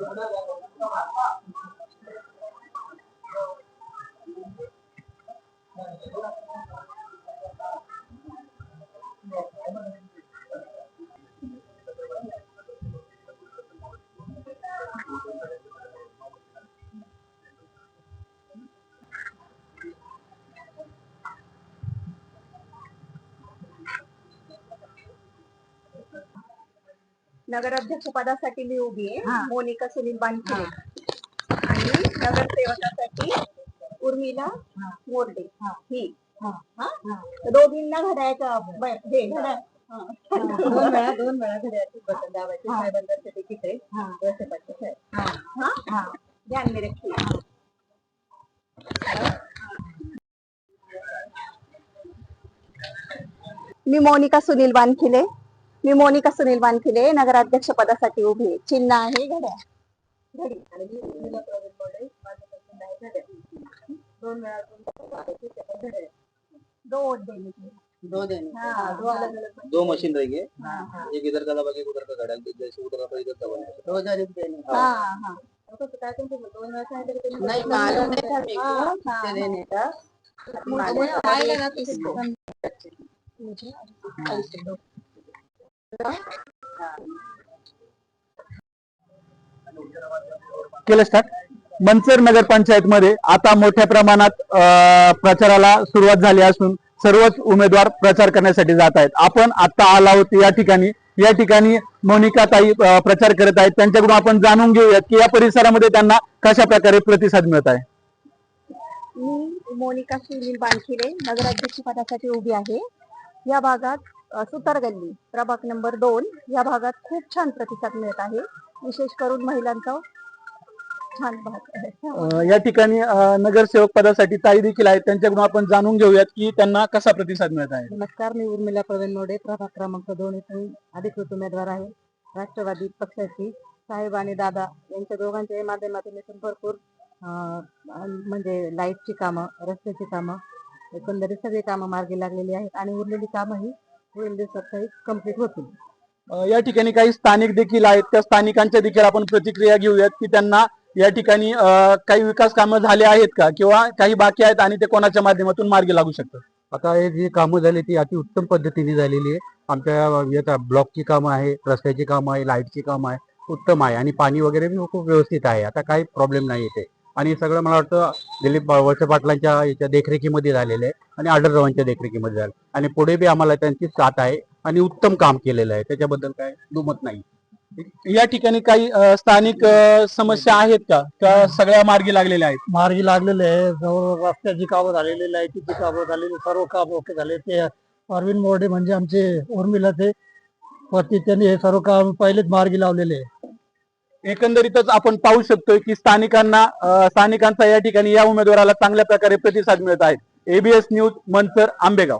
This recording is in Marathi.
Thank you. नगराध्यक्ष पदासाठी मी उभी आहे. मोनिका सुनील बानखिरे आणि नगरसेवकासाठी उर्मिला मोर्डे. ही. दोघींना घड्याळ. दोन वेळा दोन वेळा घड्याळाची बटन दाबायचे. साहेबांचे तिकीट आहे वळसेपाटचे साहेब ध्यान में रखिए मी मोनिका सुनील बानखिले मी मोनिका सुनील बानखिले नगराध्यक्ष पदासाठी उभी चिन्ह आहे दोन दो हाँ, मशीन रहेंगे. एक इधर का दबा के उधर का घड़ा जैसे उधर का दोन नाही, नाही का? मुझे केलं स्टार्ट मनसर नगरपंचायत मध्ये आता मोठ्या प्रमाणात प्रचाराला सुरुवात झाली असून सर्वच उमेदवार प्रचार करण्यासाठी जात आहेत. आपण आता आला आहोत या ठिकाणी. या ठिकाणी मोनिका ताई प्रचार करत आहेत. त्यांच्याकडून आपण जाणून घेऊयात की या परिसरामध्ये त्यांना कशा प्रकारे प्रतिसाद मिळत आहे. मी मोनिका सुनील बानखिरे नगराध्यक्ष पदासाठी उभी आहे. या भागात सुतार गल्ली प्रभाग नंबर दोन या भागात खूप छान प्रतिसाद मिळत आहे. विशेष करून महिलांचा छान भाग आहे. अं, या ठिकाणी अं, नगरसेवक पदासाठी ताई देखील आहेत. त्यांच्याकडून आपण जाणून घेऊयात की त्यांना कसा प्रतिसाद मिळत आहे. नमस्कार मी उर्मिला प्रवीण मोडे प्रभाग क्रमांक दोन इथून अधिकृत उमेदवार आहे. राष्ट्रवादी पक्षाची साहेब आणि दादा यांच्या दोघांच्या माध्यमातून इथून भरपूर अं, म्हणजे लाईटची कामं रस्त्याची कामं एकंदरीत सगळी कामं मार्गी लागलेली आहेत. आणि उरलेली कामंही दोन दिवसात काही कंप्लीट होतील या ठिकाणी काही स्थानिक देखील आहेत. त्या स्थानिकांच्या देखील आपण प्रतिक्रिया घेऊयात की त्यांना या ठिकाणी काही विकास कामं झाले आहेत का? किंवा काही बाकी आहेत आणि ते कोणाच्या माध्यमातून मार्गी लागू शकतात? आता हे जी कामं झाली ती अति उत्तम पद्धतीने झालेली आहे. आमच्या ब्लॉकची कामं आहे रस्त्याची कामं आहे लाईटची कामं आहे उत्तम आहे. आणि पाणी वगैरे बी खूप व्यवस्थित आहे. आता काही प्रॉब्लेम नाही येते आणि सगळं मला वाटतं दिलीप वळसे पाटलांच्या याच्या देखरेखीमध्ये झालेलं आहे आणि आढळरावांच्या देखरेखीमध्ये झालं. आणि पुढे बी आम्हाला त्यांची साथ आहे आणि उत्तम काम केलेलं आहे. त्याच्याबद्दल काय दुमत नाही. या ठिकाणी काही स्थानिक समस्या आहेत का? का सगळ्या मार्गी लागलेल्या आहेत? मार्गी लागलेले आहे. जवळ रस्त्याची कामं झालेली लाईटीची कामं झालेली सर्व काम ओके झाले. ते अरविंद मोर्डे म्हणजे आमचे उर्मिलाचे पती त्यांनी हे सर्व काम पहिलेच मार्गी लावलेले आहे. एकंदरीतच आपण पाहू शकतोय की स्थानिकांना स्थानिकांचा या ठिकाणी या उमेदवाराला चांगल्या प्रकारे प्रतिसाद मिळत आहे. ABS news Mansar Ambegaon.